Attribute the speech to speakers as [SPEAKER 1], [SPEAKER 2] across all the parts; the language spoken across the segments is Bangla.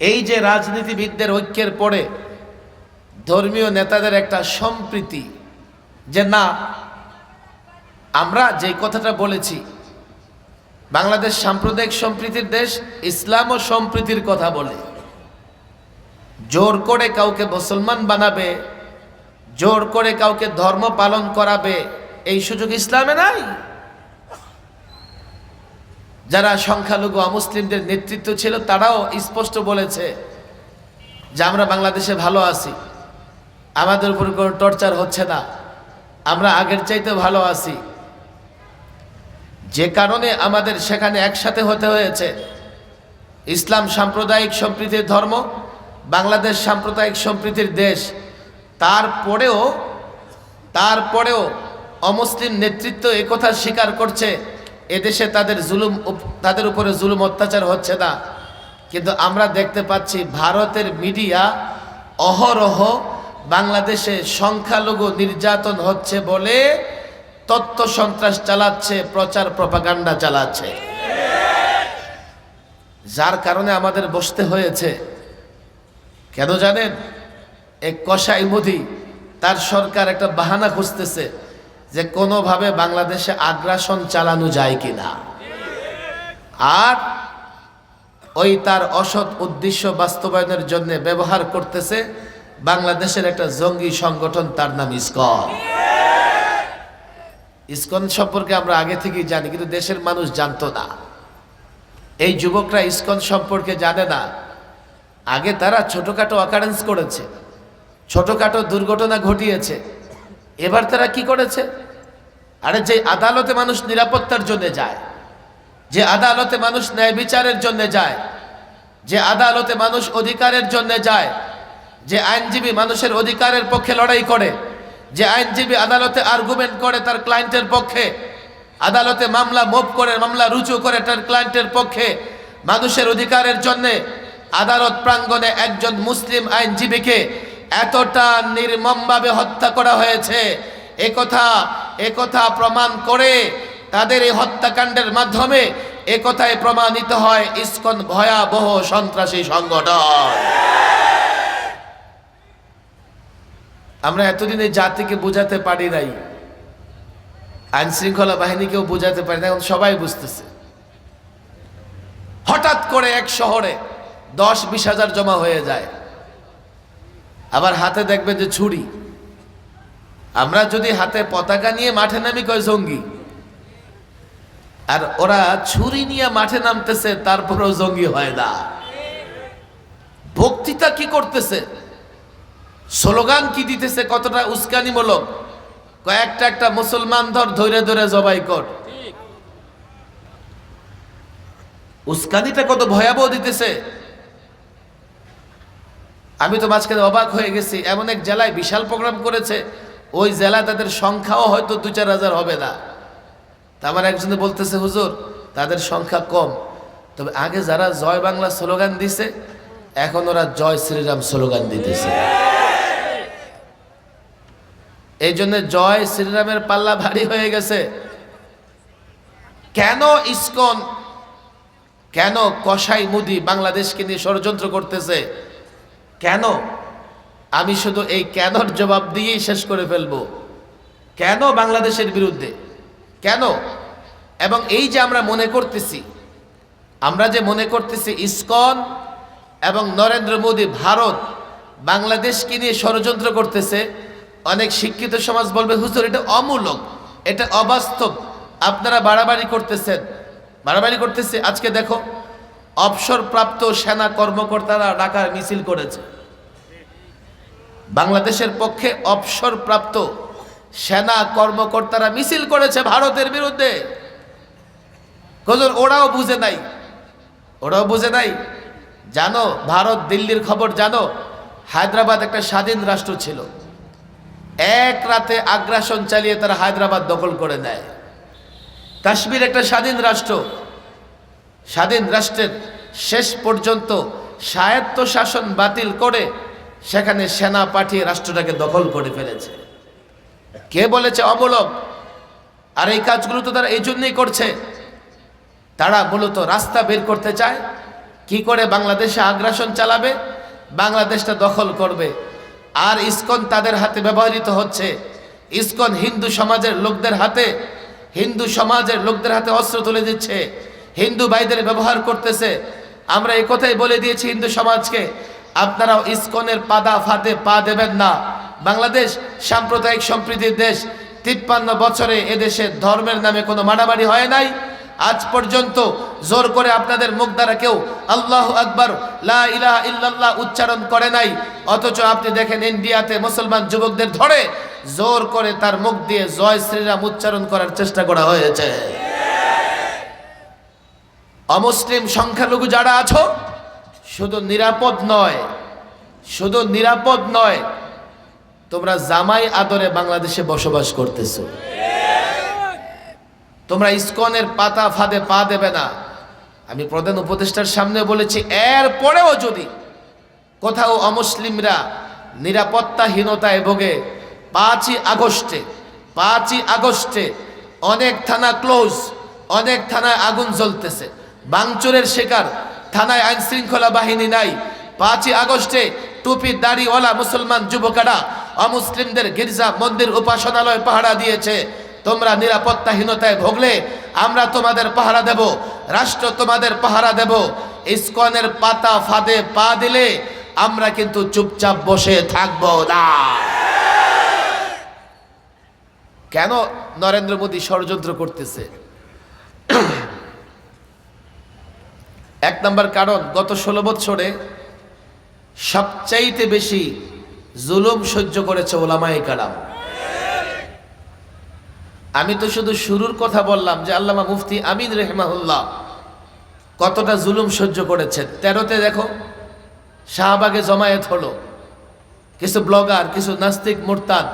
[SPEAKER 1] এই যে রাজনীতিবিদদের ঐক্যের পরে ধর্মীয় নেতাদের একটা সম্প্রীতি, যে না, আমরা যে কথাটা বলেছি, বাংলাদেশ সাম্প্রদায়িক সম্প্রীতির দেশ ইসলাম ও সম্প্রীতির কথা বলে। জোর করে কাউকে মুসলমান বানাবে, জোর করে কাউকে ধর্ম পালন করাবে, এই সুযোগ ইসলামে নাই। যারা সংখ্যালঘু অমুসলিমদের নেতৃত্ব ছিল, তারাও স্পষ্ট বলেছে যে আমরা বাংলাদেশে ভালো আছি। আমাদের উপর কোনো টর্চার হচ্ছে না। আমরা আগের চাইতে ভালো আছি। যে কারণে আমাদের সেখানে একসাথে হতে হয়েছে। ইসলাম সাম্প্রদায়িক সম্প্রীতির ধর্ম, বাংলাদেশ সাম্প্রদায়িক সম্প্রীতির দেশ। তারপরেও তারপরেও অমুসলিম নেতৃত্ব একথা স্বীকার করছে এদেশে তাদের জুলুম তাদের উপরে জুলুম অত্যাচার হচ্ছে না। কিন্তু আমরা দেখতে পাচ্ছি ভারতের মিডিয়া অহরহ বাংলাদেশে সংখ্যালঘু নির্যাতন হচ্ছে বলে তত্ত্ব সন্ত্রাস চালাচ্ছে, প্রচার প্রপাগান্ডা চালাচ্ছে। যার কারণে আমাদের বসতে হয়েছে। কেন জানেন? এক কষাই মোদি তার সরকার একটা বাহানা খুঁজতেছে। যে কোনোভাবে বাংলাদেশে আগ্রাসন চালানো যায় কিনা। আর ওই তার অসৎ উদ্দেশ্য বাস্তবায়নের জন্য ব্যবহার করতেছে বাংলাদেশের একটা জঙ্গি সংগঠন, তার নাম ইসকন। ইসকন সম্পর্কে আমরা আগে থেকেই জানি, কিন্তু দেশের মানুষ জানতো না। এই যুবকরা ইসকন সম্পর্কে জানে না। আগে তারা ছোটখাটো অকারেন্স করেছে, ছোটখাটো দুর্ঘটনা ঘটিয়েছে। এবার তারা কি করেছে? আরে যে আদালতে মানুষ নিরাপত্তার জন্য যায়, যে আদালতে মানুষ ন্যায় বিচারের জন্য যায়, যে আদালতে মানুষ অধিকারের জন্য যায়, যে আইনজীবী মানুষের অধিকারের পক্ষে লড়াই করে, যে আইনজীবী আদালতে আর্গুমেন্ট করে তার ক্লায়েন্টের পক্ষে, আদালতে মামলা মুভ করে, মামলা রুজু করে তার ক্লায়েন্টের পক্ষে, মানুষের অধিকারের জন্যে আদালত প্রাঙ্গণে একজন মুসলিম আইনজীবীকে এতটা নির্মমভাবে হত্যা করা হয়েছে। একথা একথা প্রমাণ করে তাদের এই হত্যাকাণ্ডের মাধ্যমে একথায় প্রমাণিত হয় ইসকন ভয়াবহ সন্ত্রাসী সংগঠন। আমরা এতদিন এই জাতিকে বোঝাতে পারি নাই। আইন শৃঙ্খলা বাহিনীকেও বোঝাতে পারি না এখন সবাই বুঝতেছে। হঠাৎ করে এক শহরে দশ বিশ হাজার জমা হয়ে যায়। আবার হাতে দেখবে যে ছুরি। আমরা যদি হাতে পতাকা নিয়ে মাঠে নামি কয় জঙ্গি আর ওরা ছুরি নিয়ে মাঠে নামতেছে তারপরেও জঙ্গি হয় না। বক্তৃতা কি করতেছে? স্লোগান কি দিতেছে? কতটা উস্কানিমূলক? কয়েকটা একটা মুসলমান ধর ধরে ধরে জবাই কর। উস্কানিটা কত ভয়াবহ দিতেছে। আমি তো মাঝখানে অবাক হয়ে গেছি, এমন এক জেলায় বিশাল প্রোগ্রাম করেছে, ওই জেলায় তাদের সংখ্যাও হয়তো দু চার হাজার হবে না। আমার একজনে বলতেছে, হুজুর, তাদের সংখ্যা কম। তবে আগে যারা জয় বাংলা স্লোগান দিছে, এখন ওরা জয় শ্রীরাম স্লোগান দিতেছে। এই জন্য জয় শ্রীরামের পাল্লা ভারী হয়ে গেছে। কেন ইস্কন, কেন কসাই মুদি বাংলাদেশকে নিয়ে ষড়যন্ত্র করতেছে? কেন? আমি শুধু এই কেনর জবাব দিয়েই শেষ করে ফেলব। কেন বাংলাদেশের বিরুদ্ধে? কেন? এবং এই যে আমরা মনে করতেছি, আমরা যে মনে করতেছি ইসকন এবং নরেন্দ্র মোদী ভারত বাংলাদেশকে নিয়ে ষড়যন্ত্র করতেছে, অনেক শিক্ষিত সমাজ বলবে, হুজুর, এটা অমূলক, এটা অবাস্তব। আপনারা বাড়াবাড়ি করতেছেন। বাড়াবাড়ি করতেছে, আজকে দেখো অবসরপ্রাপ্ত সেনা কর্মকর্তারা ঢাকার মিছিল করেছে। বাংলাদেশের পক্ষে অবসরপ্রাপ্ত সেনা কর্মকর্তারা মিছিল করেছে ভারতের বিরুদ্ধে। ওরাও বুঝে নাই। ওরাও বুঝে নাই। জানো, ভারত দিল্লির খবর জানো, হায়দ্রাবাদ একটা স্বাধীন রাষ্ট্র ছিল। এক রাতে আগ্রাসন চালিয়ে তারা হায়দ্রাবাদ দখল করে নেয়। কাশ্মীর একটা স্বাধীন রাষ্ট্র। স্বাধীন রাষ্ট্রের শেষ পর্যন্ত স্বায়ত্ত শাসন বাতিল করে সেখানে সেনা পাঠিয়ে রাষ্ট্রটাকে দখল করে ফেলেছে। কে বলেছে অবলব আর এই কাজগুলো তো তারা এই জন্যই করছে। তারা মূলত রাস্তা বের করতে চায়, কি করে বাংলাদেশে আগ্রাসন চালাবে, বাংলাদেশটা দখল করবে। আর ইসকন তাদের হাতে ব্যবহৃত হচ্ছে। ইসকন হিন্দু সমাজের লোকদের হাতে, হিন্দু সমাজের লোকদের হাতে অস্ত্র তুলে দিচ্ছে। হিন্দু ভাইদের ব্যবহার করতেছে। আমরা এই কথাই বলে দিয়েছি হিন্দু সমাজকে, আপনারাও ইসকনের পাদা ফাতে পা দেবেন না। বাংলাদেশ সাম্প্রদায়িক সম্প্রীতির দেশ, তিপ্পান্ন বছরে এদেশে ধর্মের নামে কোনো মারামারি হয় নাই। আজ পর্যন্ত জোর করে আপনাদের মুখ দ্বারা কেউ আল্লাহ আকবর ইলাহা ইল্লাল্লাহ উচ্চারণ করে নাই। অথচ আপনি দেখেন ইন্ডিয়াতে মুসলমান যুবকদের ধরে জোর করে তার মুখ দিয়ে জয় শ্রীরাম উচ্চারণ করার চেষ্টা করা হয়েছে। অমুসলিম সংখ্যালঘু যারা আছো, শুধু নিরাপদ নয়, শুধু নিরাপদ নয়, তোমরা জামাই আদরে বাংলাদেশে বসবাস করতেছো। তোমরা ইস্কনের পাতা ফাঁদে পা দেবে না। আমি প্রধান উপদেষ্টার সামনে বলেছি, এর পরেও যদি কোথাও অমুসলিমরা নিরাপত্তাহীনতায় ভোগে, পাঁচই আগস্টে পাঁচই আগস্টে অনেক থানা ক্লোজ অনেক থানায় আগুন জ্বলতেছে। বাংচুরের শিকার। থানায় আইন শৃঙ্খলা বাহিনী নাই। পাঁচই আগস্টে টুপি দাড়িওয়ালা মুসলমান যুবকেরা অমুসলিমদের গির্জা মন্দির উপাসনালয় পাহারা দিয়েছে। তোমরা নিরাপত্তাহীনতায় ভোগলে, আমরা তোমাদের পাহারা দেব, রাষ্ট্র তোমাদের পাহারা দেব। ইস্কনের পাতা ফাঁদে পা দিলে আমরা কিন্তু চুপচাপ বসে থাকব না। কেন নরেন্দ্র মোদী ষড়যন্ত্র করতেছে? এক নম্বর কারণ, গত ষোলো বছরে সবচাইতে বেশি জুলুম সহ্য করেছে ওলামাই কালাম আমি তো শুধু শুরুর কথা বললাম যে আল্লামা মুফতি আমিন রেহমাহুল্লাহ কতটা জুলুম সহ্য করেছেন। তেরোতে দেখো, শাহবাগে জমায়েত হলো, কিছু ব্লগার, কিছু নাস্তিক মোরতাদ,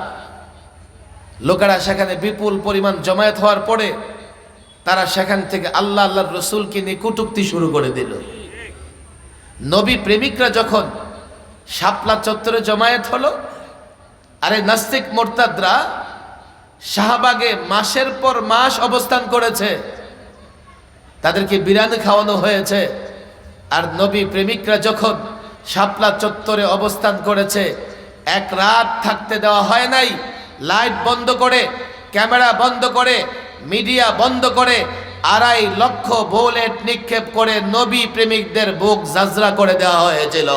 [SPEAKER 1] লোকেরা সেখানে বিপুল পরিমাণ জমায়েত হওয়ার পরে তারা সেখান থেকে আল্লাহ আল্লাহর রসুলকে নিয়ে কটুক্তি শুরু করে দিল। নবী প্রেমিকরা যখন শাপলা চত্বরে জমায়েত হলো, আরে নাস্তিক মোরতাদরা শাহবাগে মাসের পর মাস অবস্থান করেছে। তাদেরকে বিরিয়ানি খাওয়ানো হয়েছে। আর নবী প্রেমিকরা যখন শাপলা চত্বরে অবস্থান করেছে, এক রাত থাকতে দেওয়া হয় নাই, লাইট বন্ধ করে, ক্যামেরা বন্ধ করে মিডিয়া বন্ধ করে আড়াই লক্ষ বোলেট নিক্ষেপ করে নবী প্রেমিকদের বুক জাজরা করে দেওয়া হয়েছিল।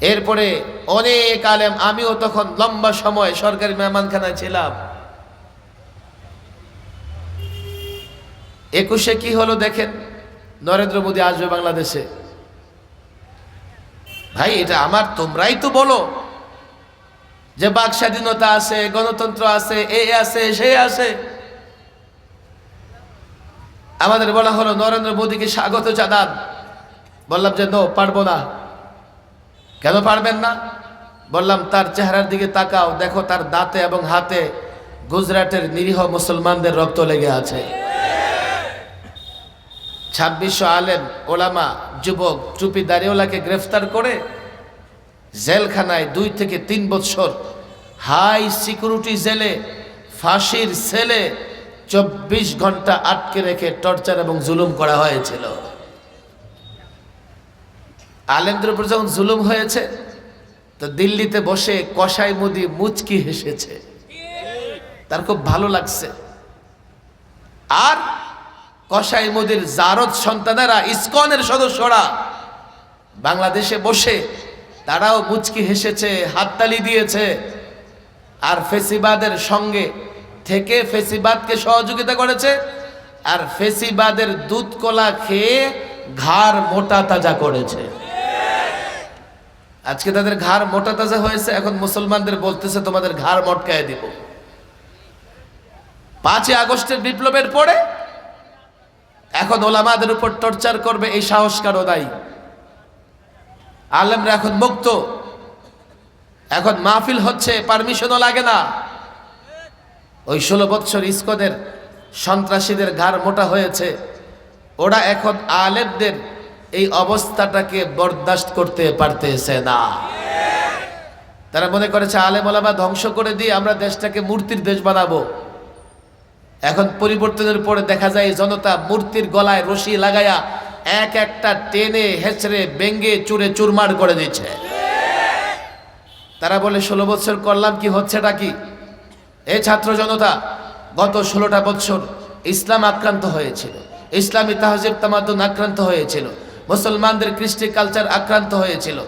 [SPEAKER 1] এরপরে অনেক আলেম, আমিও তখন লম্বা সময় সরকারি মেহমানখানায় ছিলাম। একুশে কি হলো দেখেন? নরেন্দ্র মোদী আসবে বাংলাদেশে। ভাই, এটা আমার, তোমরাই তো বলো। যে বাক স্বাধীনতা আছে, গণতন্ত্র আছে, এ আছে, সে আছে। আমাদের বলা হলো, নরেন্দ্র মোদীকে স্বাগত জানান। বললাম যে, নো, পারব না। কেন পারবেন না? বললাম, তার চেহারার দিকে তাকাও। দেখো, তার দাঁতে এবং হাতে গুজরাটের নিরীহ মুসলমানদের রক্ত লেগে আছে। ছাব্বিশশো আলেম ওলামা, যুবক চুপি দাঁড়িওয়ালাকে গ্রেফতার করে জেলখানায় দুই থেকে তিন বছর হাই সিকিউরিটি জেলে, ফাঁসির সেলে চব্বিশ ঘণ্টা আটকে রেখে টর্চার এবং জুলুম করা হয়েছিল। আলেমদের উপর যখন জুলুম হয়েছে, তো দিল্লিতে বসে কসাই মুদি মুচকি হেসেছে। তার খুব ভালো লাগছে। আর কসাই মুদির জারদ সন্তানেরা, ইসকনের সদস্যরা বাংলাদেশে বসে তারাও মুচকি হেসেছে, হাততালি দিয়েছে। আর ফেসিবাদের সঙ্গে থেকে ফেসিবাদকে সহযোগিতা করেছে, আর ফেসিবাদের দুধ কলা খেয়ে ঘাড় মোটা তাজা করেছে। আজকে তাদের ঘাড় মোটা তাজা হয়েছে, এখন মুসলমানদের বলতেছে, তোমাদের ঘাড় মটকায় দিব। পাঁচই আগস্টের বিপ্লবের পরে এখন ওলামাদের উপর টর্চার করবে, এই সাহস কারও নাই। আলেমরা এখন মুক্ত। এখন মাহফিল হচ্ছে, পারমিশনও লাগে না। ওই ষোলো বৎসর ইস্কদের সন্ত্রাসীদের ঘাড় মোটা হয়েছে। ওরা এখন আলেমদের এই অবস্থাটাকে বরদাস্ত করতে পারতেছে না। তারা মনে করেছে আলেম ওলামা ধ্বংস করে দিয়ে আমরা দেশটাকে মূর্তির দেশ বানাবো। এখন পরিবর্তনের পরে দেখা যায়, জনতা মূর্তির গলায় রশি লাগায়া এক একটা টেনে, হেঁচড়ে, বেঙ্গে, চুরে, চুরমার করে দিচ্ছে। তারা বলে, ষোলো বছর করলাম, কি হচ্ছেটা কি? এ ছাত্র জনতা, গত ষোলোটা বছর ইসলাম আক্রান্ত হয়েছিল। ইসলামী তাহজিব তামাদুন আক্রান্ত হয়েছিল। মুসলমানদের কৃষ্টি কালচার আক্রান্ত হয়েছিল।